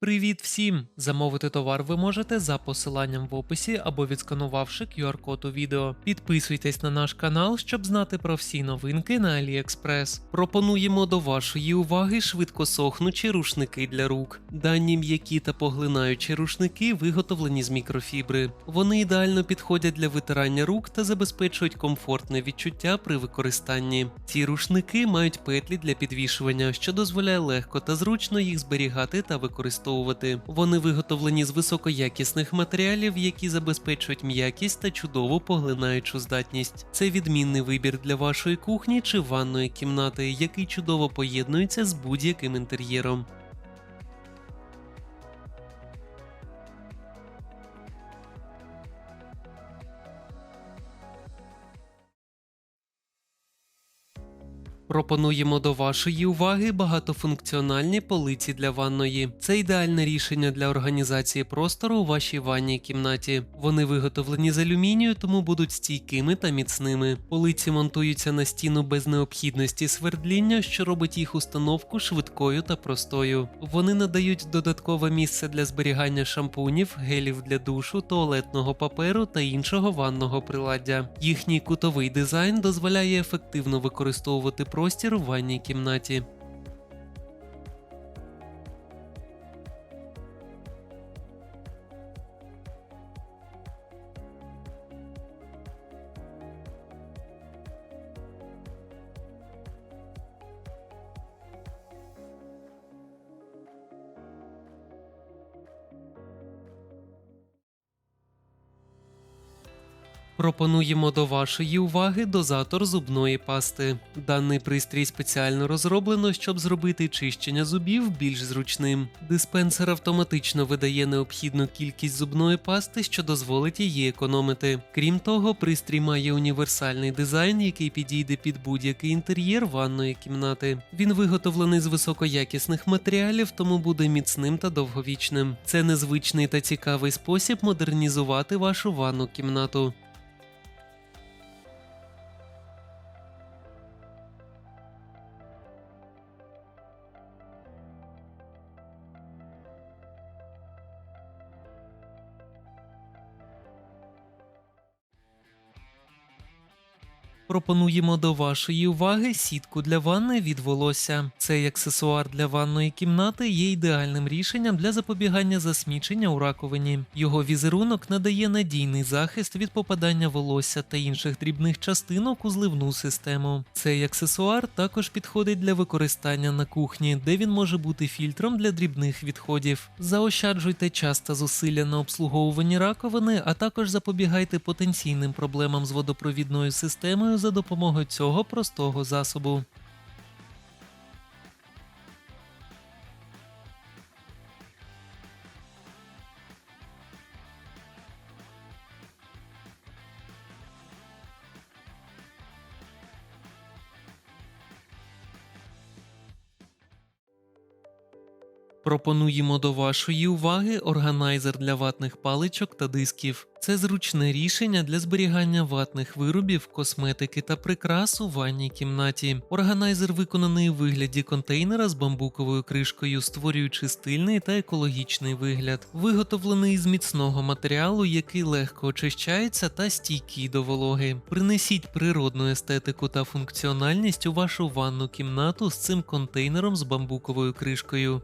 Привіт всім! Замовити товар ви можете за посиланням в описі або відсканувавши QR-код у відео. Підписуйтесь на наш канал, щоб знати про всі новинки на AliExpress. Пропонуємо до вашої уваги швидко сохнучі рушники для рук. Дані м'які та поглинаючі рушники виготовлені з мікрофібри. Вони ідеально підходять для витирання рук та забезпечують комфортне відчуття при використанні. Ці рушники мають петлі для підвішування, що дозволяє легко та зручно їх зберігати та використовувати. Вони виготовлені з високоякісних матеріалів, які забезпечують м'якість та чудову поглинаючу здатність. Це відмінний вибір для вашої кухні чи ванної кімнати, який чудово поєднується з будь-яким інтер'єром. Пропонуємо до вашої уваги багатофункціональні полиці для ванної. Це ідеальне рішення для організації простору у вашій ванній кімнаті. Вони виготовлені з алюмінію, тому будуть стійкими та міцними. Полиці монтуються на стіну без необхідності свердління, що робить їх установку швидкою та простою. Вони надають додаткове місце для зберігання шампунів, гелів для душу, туалетного паперу та іншого ванного приладдя. Їхній кутовий дизайн дозволяє ефективно використовувати простір в ванній кімнаті. Пропонуємо до вашої уваги дозатор зубної пасти. Даний пристрій спеціально розроблено, щоб зробити чищення зубів більш зручним. Диспенсер автоматично видає необхідну кількість зубної пасти, що дозволить її економити. Крім того, пристрій має універсальний дизайн, який підійде під будь-який інтер'єр ванної кімнати. Він виготовлений з високоякісних матеріалів, тому буде міцним та довговічним. Це незвичний та цікавий спосіб модернізувати вашу ванну кімнату. Пропонуємо до вашої уваги сітку для ванни від волосся. Цей аксесуар для ванної кімнати є ідеальним рішенням для запобігання засмічення у раковині. Його візерунок надає надійний захист від попадання волосся та інших дрібних частинок у зливну систему. Цей аксесуар також підходить для використання на кухні, де він може бути фільтром для дрібних відходів. Заощаджуйте час та зусилля на обслуговуванні раковини, а також запобігайте потенційним проблемам з водопровідною системою за допомогою цього простого засобу. Пропонуємо до вашої уваги органайзер для ватних паличок та дисків. Це зручне рішення для зберігання ватних виробів, косметики та прикрас у ванній кімнаті. Органайзер виконаний у вигляді контейнера з бамбуковою кришкою, створюючи стильний та екологічний вигляд. Виготовлений з міцного матеріалу, який легко очищається та стійкий до вологи. Принесіть природну естетику та функціональність у вашу ванну кімнату з цим контейнером з бамбуковою кришкою.